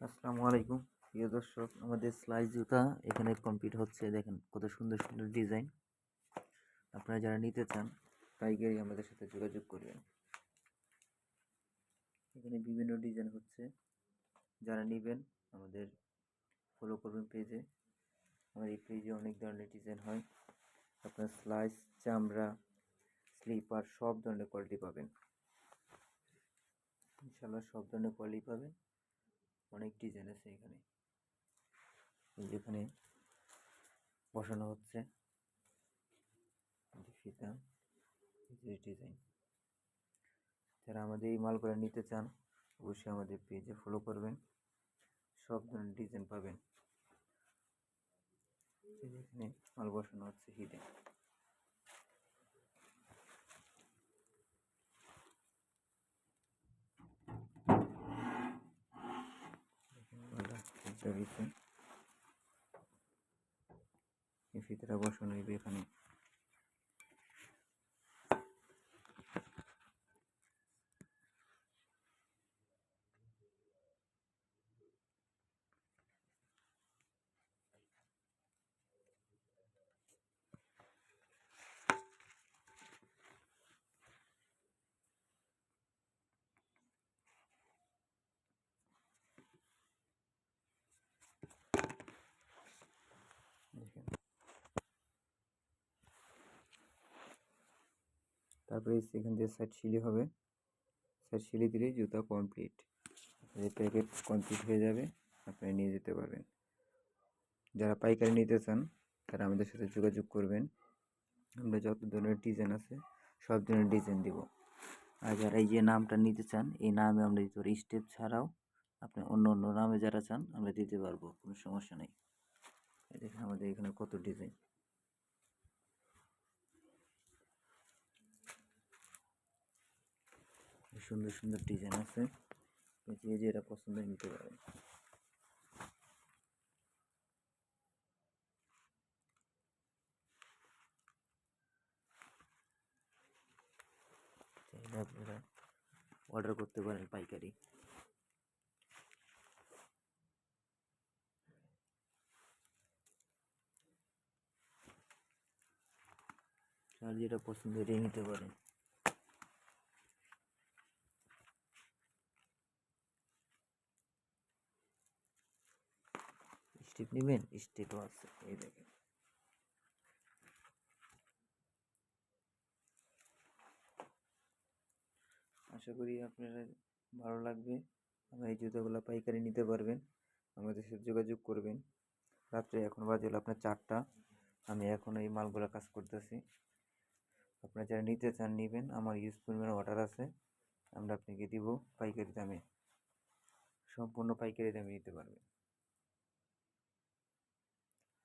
আসসালামু আলাইকুম। প্রিয় দর্শক, আমাদের স্লাইস জুতা এখানে কমপ্লিট হচ্ছে। দেখেন কত সুন্দর সুন্দর ডিজাইন আপনারা যারা নিতে চান, পাইকারি আমাদের সাথে যোগাযোগ করবেন। এখানে বিভিন্ন ডিজাইন হচ্ছে। যারা নেবেন, আমাদের ফলো করবেন পেজে আমার এই পেজে অনেক ধরনের ডিজাইন হয়। আপনার স্লাইস চামড়া স্লিপার সব ধরনের কোয়ালিটি পাবেন। ইনশাল্লাহ সব ধরনের কোয়ালিটি পাবেন। অনেক ডিজাইন আছে এখানে। যেখানে বসানো হচ্ছে। যে ডিজাইন যারা আমাদের এই মালগুলো নিতে চান, অবশ্যই আমাদের পেজে ফলো করবেন। সব ধরনের ডিজাইন পাবেন। এখানে মাল বসানো হচ্ছে হিটে দিচ্ছে এই ফিতাটা বসানো হইবে এখানে দেখেন তারপরে এখান দিয়ে সাইড সিলি হবে সাইড সিলি দিলেই জুতা কমপ্লিট এই প্যাকেট কমপ্লিট হয়ে যাবে আপনি নিয়ে যেতে পারবেন। যারা পাইকারি নিতে চান, তারা আমাদের সাথে যোগাযোগ করবেন। আমরা যত ধরনের ডিজাইন আছে, সব ধরনের ডিজাইন দিব। আর যারা এই যে নামটা নিতে চান, এই নামে আমরা দিতে পারি। স্টেপ ছাড়াও আপনি অন্য অন্য নামে যারা চান, আমরা দিতে পারব, কোনো সমস্যা নেই। দেখেন আমাদের এখানে কত ডিজাইন সুন্দর সুন্দর ডিজাইন আছে। যে যেটা পছন্দ নিতে পারেন। চাইলে আপনারা অর্ডার করতে পারেন পাইকারি। যার যেটা পছন্দ এটাই নিতে পারেন। স্টেপ নেবেন? স্টেপও আছে, এই দেখেন। আশা করি আপনারা ভালো লাগবে। আমার এই জুতোগুলো পাইকারি নিতে পারবেন। আমাদের সাথে যোগাযোগ করবেন। রাত্রে এখন বাজে হলো আপনার চারটা। আমি এখন এই মালগুলো কাজ করতেছি। আপনারা যারা নিতে চান, নেবেন। আমার ইউজ পরিমাণ অর্ডার আছে। আমরা আপনাকে দিব পাইকারি দামে। সম্পূর্ণ পাইকারি দামে নিতে পারবেন।